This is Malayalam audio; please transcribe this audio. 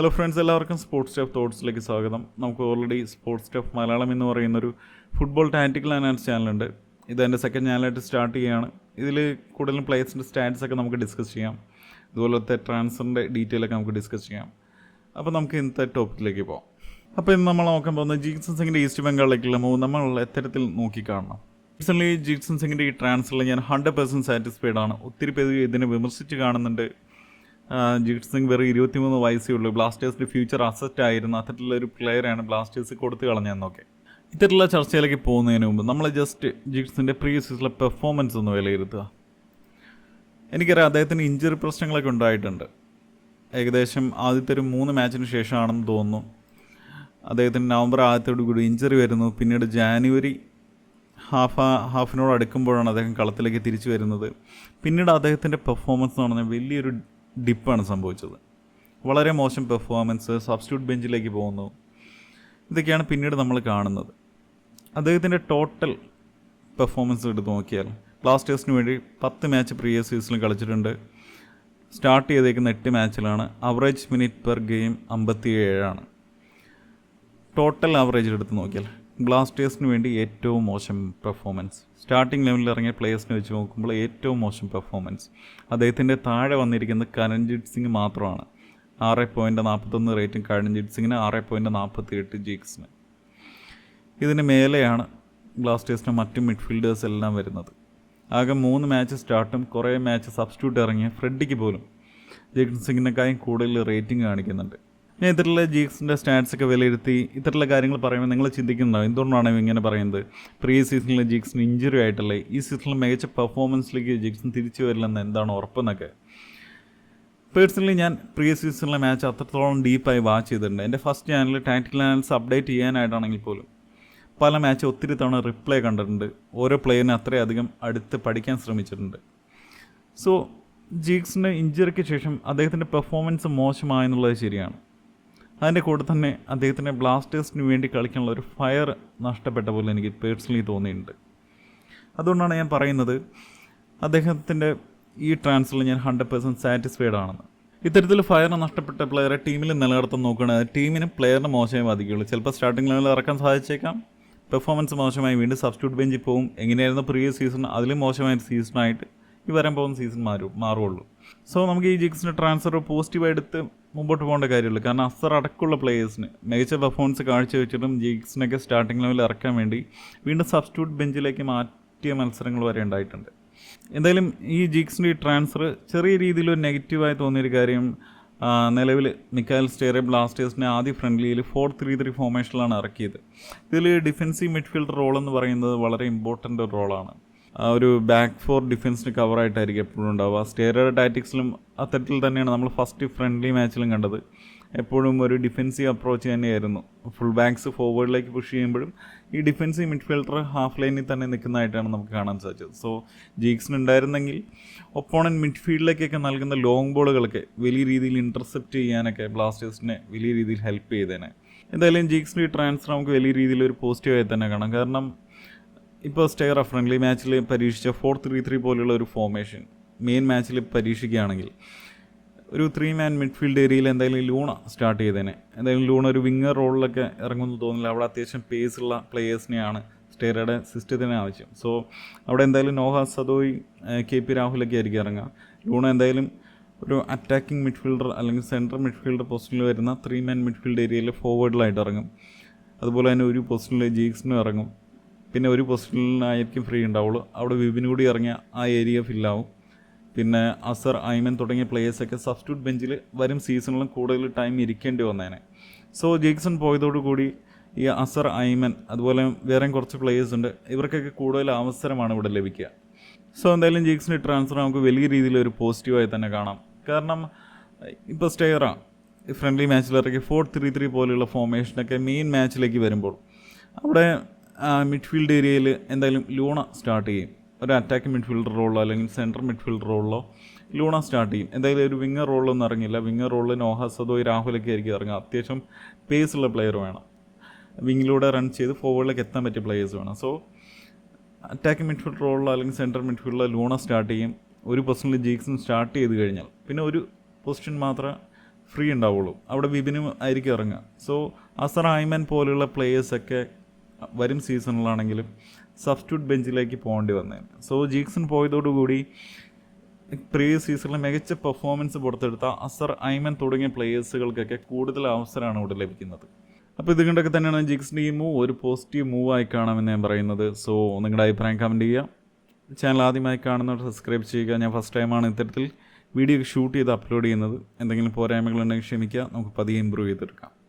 ഹലോ ഫ്രണ്ട്സ് എല്ലാവർക്കും സ്പോർട്സ് സ്റ്റഫ് തോട്ട്സിലേക്ക് സ്വാഗതം. നമുക്ക് ഓൾറെഡി സ്പോർട്സ് സ്റ്റഫ് മലയാളം എന്ന് പറയുന്നൊരു ഫുട്ബോൾ ടാക്റ്റിക്കൽ അനാലിസ് ചാനലുണ്ട് ഇത് എന്റെ സെക്കൻഡ് ചാനലായിട്ട് സ്റ്റാർട്ട് ചെയ്യുകയാണ്. ഇതിൽ കൂടുതലും പ്ലേയേഴ്സിന്റെ സ്റ്റാറ്റ്സ് ഒക്കെ നമുക്ക് ഡിസ്കസ് ചെയ്യാം. ഇതുപോലത്തെ ട്രാൻസ്ഫറിന്റെ ഡീറ്റെയിൽ ഒക്കെ നമുക്ക് ഡിസ്കസ് ചെയ്യാം. അപ്പോൾ നമുക്ക് ഇന്നത്തെ ടോപ്പിക്കിലേക്ക് പോകാം അപ്പോൾ ഇന്ന് നമ്മൾ നോക്കാൻ പോകുന്നത് ജീക്സൺ സിംഗിന്റെ ഈസ്റ്റ് ബംഗാളിലേക്കുള്ള മൂവ് നമ്മൾ എത്തരത്തിൽ നോക്കിക്കാണണം. റീസെന്റ് ജീക്സൺ സിംഗിന്റെ ഈ ട്രാൻസ്ഫറിൽ ഞാൻ ഹൺഡ്രഡ് പെർസെന്റ് സാറ്റിസ്ഫൈഡ് ആണ്. ഒത്തിരി പേര് ഇതിനെ വിമർശിച്ച് കാണുന്നുണ്ട്. ജിത് സിംഗ് വെറും ഇരുപത്തിമൂന്ന് വയസ്സേ ഉള്ളൂ. ബ്ലാസ്റ്റേഴ്സിന്റെ ഫ്യൂച്ചർ അസറ്റ് ആയിരുന്നു അത്തരത്തിലുള്ള ഒരു പ്ലെയറാണ് ബ്ലാസ്റ്റേഴ്സ് കൊടുത്തു കളഞ്ഞതെന്നൊക്കെ ഇത്തരത്തിലുള്ള ചർച്ചയിലേക്ക് പോകുന്നതിന് മുമ്പ് നമ്മൾ ജസ്റ്റ് ജിഗ്സിന്റെ പ്രീ സീസണിലെ പെർഫോമൻസ് ഒന്ന് വിലയിരുത്തുക. എനിക്കറിയാം അദ്ദേഹത്തിന് ഇഞ്ചറി പ്രശ്നങ്ങളൊക്കെ ഉണ്ടായിട്ടുണ്ട്. ഏകദേശം ആദ്യത്തെ ഒരു മൂന്ന് മാച്ചിന് ശേഷമാണെന്ന് തോന്നുന്നു. അദ്ദേഹത്തിന് നവംബർ ആദ്യത്തോടു കൂടി ഇഞ്ചറി വരുന്നു. പിന്നീട് ജാനുവരി ഹാഫ് ഹാഫിനോട് അടുക്കുമ്പോഴാണ് അദ്ദേഹം കളത്തിലേക്ക് തിരിച്ചു വരുന്നത്. പിന്നീട് അദ്ദേഹത്തിന്റെ പെർഫോമൻസ് എന്ന് പറഞ്ഞാൽ വലിയൊരു ഡിപ്പാണ് സംഭവിച്ചത്. വളരെ മോശം പെർഫോമൻസ് സബ്സ്റ്റിറ്റ്യൂട്ട് ബെഞ്ചിലേക്ക് പോകുന്നു. ഇതൊക്കെയാണ് പിന്നീട് നമ്മൾ കാണുന്നത്. അദ്ദേഹത്തിന്റെ ടോട്ടൽ പെർഫോമൻസ് എടുത്ത് നോക്കിയാൽ ബ്ലാസ്റ്റേഴ്സിന് വേണ്ടി പത്ത് മാച്ച് പ്രീവിയസ് സീസണിൽ കളിച്ചിട്ടുണ്ട്. സ്റ്റാർട്ട് ചെയ്തേക്കുന്ന എട്ട് മാച്ചിലാണ് അവറേജ് മിനിറ്റ് പെർ ഗെയിം അമ്പത്തി ഏഴാണ് ടോട്ടൽ അവറേജ് എടുത്ത് നോക്കിയാൽ ബ്ലാസ്റ്റേഴ്സിന് വേണ്ടി ഏറ്റവും മോശം പെർഫോമൻസ് സ്റ്റാർട്ടിംഗ് ലെവലിൽ ഇറങ്ങിയ പ്ലേയേഴ്സിനെ വെച്ച് നോക്കുമ്പോൾ ഏറ്റവും മോശം പെർഫോമൻസ് അദ്ദേഹത്തിന്റെ താഴെ വന്നിരിക്കുന്നത് കരൺജിത് സിംഗ് മാത്രമാണ്. ആറ് പോയിന്റ് നാൽപ്പത്തൊന്ന് റേറ്റിംഗ് കരൺജിത് സിംഗിന് ആറ് പോയിന്റ് നാൽപ്പത്തി എട്ട് ജീക്സിന് ഇതിന് മേലെയാണ് ബ്ലാസ്റ്റേഴ്സിന്റെ മറ്റു മിഡ്ഫീൽഡേഴ്സ് എല്ലാം വരുന്നത്. ആകെ മൂന്ന് മാച്ച് സ്റ്റാർട്ടും കുറേ മാച്ച് സബ്സ്റ്റിറ്റ്യൂട്ട് ഇറങ്ങിയ ഫ്രെഡിക്ക് പോലും ജേക്കൻ സിംഗിനെക്കായും കൂടുതൽ റേറ്റിംഗ് കാണിക്കുന്നുണ്ട്. ഞാൻ ഇത്തരത്തിലുള്ള ജീക്സിന്റെ സ്റ്റാറ്റ്സ് ഒക്കെ വിലയിരുത്തി ഇത്തരത്തിലുള്ള കാര്യങ്ങൾ പറയുമ്പോൾ നിങ്ങൾ ചിന്തിക്കുന്നുണ്ടാവും. എന്തുകൊണ്ടാണ് ഇങ്ങനെ പറയുന്നത്? പ്രീ സീസണിലെ ജീക്സിന് ഇഞ്ചുറി ആയിട്ടല്ലേ? ഈ സീസണിൽ മികച്ച പെർഫോമൻസിലേക്ക് ജീക്സൺ തിരിച്ചു വരില്ലെന്ന് എന്താണ് ഉറപ്പെന്നൊക്കെ പേഴ്സണലി ഞാൻ പ്രീ സീസണിലെ മാച്ച് അത്രത്തോളം ഡീപ്പായി വാച്ച് ചെയ്തിട്ടുണ്ട്. എന്റെ first channel tactical channels update ചെയ്യാനായിട്ടാണെങ്കിൽ പോലും പല മാച്ച് ഒത്തിരി തവണ റിപ്ലൈ കണ്ടിട്ടുണ്ട്. ഓരോ പ്ലെയറിനെ അത്രയധികം അടുത്ത് പഠിക്കാൻ ശ്രമിച്ചിട്ടുണ്ട്. സോ ജീക്സിന്റെ ഇഞ്ചുറിക്ക് ശേഷം അദ്ദേഹത്തിന്റെ പെർഫോമൻസ് മോശമായെന്നുള്ളത് ശരിയാണ്. അതിന്റെ കൂടെ തന്നെ അദ്ദേഹത്തിന്റെ ബ്ലാസ്റ്റേഴ്സിന് വേണ്ടി കളിക്കാനുള്ള ഒരു ഫയർ നഷ്ടപ്പെട്ട പോലെ എനിക്ക് പേഴ്സണലി തോന്നിയിട്ടുണ്ട്. അതുകൊണ്ടാണ് ഞാൻ പറയുന്നത് അദ്ദേഹത്തിന്റെ ഈ ട്രാൻസ്ഫറിൽ ഞാൻ ഹൺഡ്രഡ് പെർസെന്റ് സാറ്റിസ്ഫൈഡ് ആണെന്ന്. ഇത്തരത്തിൽ ഫയർ നഷ്ടപ്പെട്ട പ്ലെയറെ ടീമിൽ നിലനിർത്താൻ നോക്കുകയാണെങ്കിൽ ടീമിന് പ്ലെയറിന് മോശമായി ബാധിക്കുകയുള്ളൂ. ചിലപ്പോൾ സ്റ്റാർട്ടിംഗ് ലെവലിൽ ഇറക്കാൻ സാധിച്ചേക്കാം. പെർഫോമൻസ് മോശമായി വീണ്ടും സബ്സ്റ്റിറ്റ്യൂട്ട് ബെഞ്ചിൽ പോകും. എങ്ങനെയായിരുന്നു പ്രീവിയസ് സീസൺ അതിലും മോശമായ സീസണായിട്ട് ഈ വരാൻ പോകുന്ന സീസൺ മാറും മാറുള്ളൂ സോ നമുക്ക് ഈ ജിക്സിന്റെ ട്രാൻസ്ഫർ പോസിറ്റീവ് എടുത്ത് മുമ്പോട്ട് പോകേണ്ട കാര്യമുള്ളൂ കാരണം അസർ അടക്കമുള്ള പ്ലേയേഴ്സിന് മികച്ച പെർഫോമൻസ് കാഴ്ചവെച്ചിട്ടും ജീക്സിനൊക്കെ സ്റ്റാർട്ടിംഗ് ലെവലിൽ ഇറക്കാൻ വേണ്ടി വീണ്ടും സബ്സ്റ്റിറ്റ്യൂട്ട് ബെഞ്ചിലേക്ക് മാറ്റിയ മത്സരങ്ങൾ വരെ ഉണ്ടായിട്ടുണ്ട്. എന്തായാലും ഈ ജീക്സിന്റെ ഈ ട്രാൻസ്ഫർ ചെറിയ രീതിയിൽ ഒരു നെഗറ്റീവായി തോന്നിയൊരു കാര്യം നിലവിൽ മിക്കായൽ സ്റ്റേറിയ ബ്ലാസ്റ്റേഴ്സിനെ ആദ്യ ഫ്രണ്ട്ലിയിൽ ഫോർ ത്രീ ത്രീ ഫോർമേഷനിലാണ് ഇറക്കിയത്. ഇതിൽ ഡിഫൻസീവ് മിഡ്ഫീൽഡർ റോൾ എന്ന് പറയുന്നത് വളരെ ഇമ്പോർട്ടന്റ് റോളാണ് ഒരു ബാക്ക് ഫോർ ഡിഫൻസിന് കവറായിട്ടായിരിക്കും എപ്പോഴും ഉണ്ടാവുക. സ്റ്റേറയുടെ ടാറ്റിക്സിലും അത്തരത്തിൽ തന്നെയാണ് നമ്മൾ ഫസ്റ്റ് ഫ്രണ്ട്ലി മാച്ചിലും കണ്ടത്. എപ്പോഴും ഒരു ഡിഫൻസീവ് അപ്രോച്ച് തന്നെയായിരുന്നു. ഫുൾ ബാക്സ് ഫോർവേഡിലേക്ക് പുഷ് ചെയ്യുമ്പോഴും ഈ ഡിഫൻസീവ് മിഡ്ഫീൽഡർ ഹാഫ് ലൈനിൽ തന്നെ നിൽക്കുന്നതായിട്ടാണ് നമുക്ക് കാണാൻ സാധിച്ചത്. സോ ജീക്സിന് ഉണ്ടായിരുന്നെങ്കിൽ ഒപ്പോണന്റ് മിഡ്ഫീൽഡിലേക്കൊക്കെ നൽകുന്ന ലോങ് ബോളുകളൊക്കെ വലിയ രീതിയിൽ ഇന്റർസെപ്റ്റ് ചെയ്യാനൊക്കെ ബ്ലാസ്റ്റേഴ്സിനെ വലിയ രീതിയിൽ ഹെൽപ്പ് ചെയ്തേനെ. എന്തായാലും ജീക്സിന്റെ ട്രാൻസ്ഫർ നമുക്ക് വലിയ രീതിയിൽ ഒരു പോസിറ്റീവായി തന്നെ കാണാം. കാരണം ഇപ്പോൾ സ്റ്റെയർ ഫ്രണ്ട്ലി മാച്ചിൽ പരീക്ഷിച്ച ഫോർ ത്രീ ത്രീ പോലുള്ള ഒരു ഫോർമേഷൻ മെയിൻ മാച്ചിൽ പരീക്ഷിക്കുകയാണെങ്കിൽ ഒരു ത്രീ മാൻ മിഡ്ഫീൽഡ് ഏരിയയിൽ എന്തായാലും ലൂണ സ്റ്റാർട്ട് ചെയ്തേനെ. എന്തായാലും ലൂണ ഒരു വിങ്ങർ റോളിലൊക്കെ ഇറങ്ങുമെന്ന് തോന്നില്ല അവിടെ അത്യാവശ്യം പേസുള്ള പ്ലേയേഴ്സിനെയാണ് സ്റ്റേറയുടെ സിസ്റ്റത്തിന് ആവശ്യം. സോ അവിടെ എന്തായാലും നോഹ സദോയ് കെ പി രാഹുലൊക്കെ ആയിരിക്കും ഇറങ്ങുക. ലൂണ എന്തായാലും ഒരു അറ്റാക്കിംഗ് മിഡ്ഫീൽഡർ അല്ലെങ്കിൽ സെൻട്രൽ മിഡ്ഫീൽഡർ പൊസിഷനിൽ വരുന്ന ത്രീ മാൻ മിഡ്ഫീൽഡ് ഏരിയയിൽ ഫോർവേഡിലായിട്ട് ഇറങ്ങും. അതുപോലെ തന്നെ ഒരു പൊസിഷനിൽ ജീക്സിനും ഇറങ്ങും. പിന്നെ ഒരു പൊസിഷനിലായിരിക്കും ഫ്രീ ഉണ്ടാവുള്ളൂ. അവിടെ വിപിന് കൂടി ഇറങ്ങിയ ആ ഏരിയ ഫില്ലാവും പിന്നെ അസർ ഐമൻ തുടങ്ങിയ പ്ലേയേഴ്സൊക്കെ സബ്സ്റ്റിറ്റ്യൂട്ട് ബെഞ്ചിൽ വരും സീസണിലും കൂടുതൽ ടൈം ഇരിക്കേണ്ടി വന്നേനെ. സോ ജേക്സൺ പോയതോടുകൂടി ഈ അസർ ഐമൻ അതുപോലെ വേറെ കുറച്ച് പ്ലേയേഴ്സ് ഉണ്ട്. ഇവർക്കൊക്കെ കൂടുതൽ അവസരമാണ് ഇവിടെ ലഭിക്കുക. സോ എന്തായാലും ജേക്സിന്റെ ട്രാൻസ്ഫർ നമുക്ക് വലിയ രീതിയിൽ ഒരു പോസിറ്റീവായി തന്നെ കാണാം. കാരണം ഇപ്പോൾ സ്റ്റെയറ ഫ്രണ്ട്ലി മാച്ചിലിറക്കി ഫോർ ത്രീ ത്രീ പോലെയുള്ള ഫോർമേഷനൊക്കെ മെയിൻ മാച്ചിലേക്ക് വരുമ്പോൾ അവിടെ മിഡ്ഫീൽഡ് ഏരിയയിൽ എന്തായാലും ലൂണ സ്റ്റാർട്ട് ചെയ്യും. ഒരു അറ്റാക്ക് മിഡ്ഫീൽഡർ റോളോ അല്ലെങ്കിൽ സെൻട്രൽ മിഡ്ഫീൽഡർ റോളോ ലൂണ സ്റ്റാർട്ട് ചെയ്യും. എന്തായാലും ഒരു വിങ്ങർ റോളൊന്നും ഇറങ്ങില്ല വിങ്ങർ റോളിൽ നോഹ സദോയ് രാഹുലൊക്കെ ആയിരിക്കും ഇറങ്ങുക. അത്യാവശ്യം പേസുള്ള പ്ലെയർ വേണം. വിങ്ങിലൂടെ റൺ ചെയ്ത് ഫോർവേഡിലേക്ക് എത്താൻ പറ്റിയ പ്ലെയേഴ്സ് വേണം. സോ അറ്റാക്ക് മിഡ്ഫീൽഡ് റോളിലോ അല്ലെങ്കിൽ സെൻട്രൽ മിഡ്ഫീൽഡിലോ ലൂണ സ്റ്റാർട്ട് ചെയ്യും. ഒരു പൊസിഷനിൽ ജീക്സും സ്റ്റാർട്ട് ചെയ്ത് കഴിഞ്ഞാൽ പിന്നെ ഒരു പൊസിഷൻ മാത്രമേ ഫ്രീ ഉണ്ടാവുള്ളൂ. അവിടെ വിപിനും ആയിരിക്കും ഇറങ്ങുക. സോ അസർ ഐമൻ പോലെയുള്ള പ്ലേയേഴ്സൊക്കെ വരും സീസണിലാണെങ്കിലും സബ്സ്റ്റിറ്റ്യൂട്ട് ബെഞ്ചിലേക്ക് പോകേണ്ടി വന്നേനെ സോ ജീക്സൺ പോയതോടുകൂടി പ്രീവിയസ് സീസണിലെ മികച്ച പെർഫോമൻസ് പുറത്തെടുത്ത അസർ ഐമൻ തുടങ്ങിയ പ്ലേയേഴ്സുകൾക്കൊക്കെ കൂടുതൽ അവസരമാണ് ഇവിടെ ലഭിക്കുന്നത്. അപ്പോൾ ഇതുകൊണ്ടൊക്കെ തന്നെയാണ് ജിക്സിന്റെ ഈ മൂവ് ഒരു പോസിറ്റീവ് മൂവായി കാണാമെന്ന് ഞാൻ പറയുന്നത്. സോ നിങ്ങളുടെ അഭിപ്രായം കമന്റ് ചെയ്യുക. ചാനൽ ആദ്യമായി കാണുന്നവർ സബ്സ്ക്രൈബ് ചെയ്യുക. ഞാൻ ഫസ്റ്റ് ടൈമാണ് ഇത്തരത്തിൽ വീഡിയോ ഷൂട്ട് ചെയ്ത് അപ്ലോഡ് ചെയ്യുന്നത്. എന്തെങ്കിലും പോരായ്മകളുണ്ടെങ്കിൽ ക്ഷമിക്കുക. നമുക്ക് പതിയെ ഇമ്പ്രൂവ് ചെയ്തെടുക്കാം.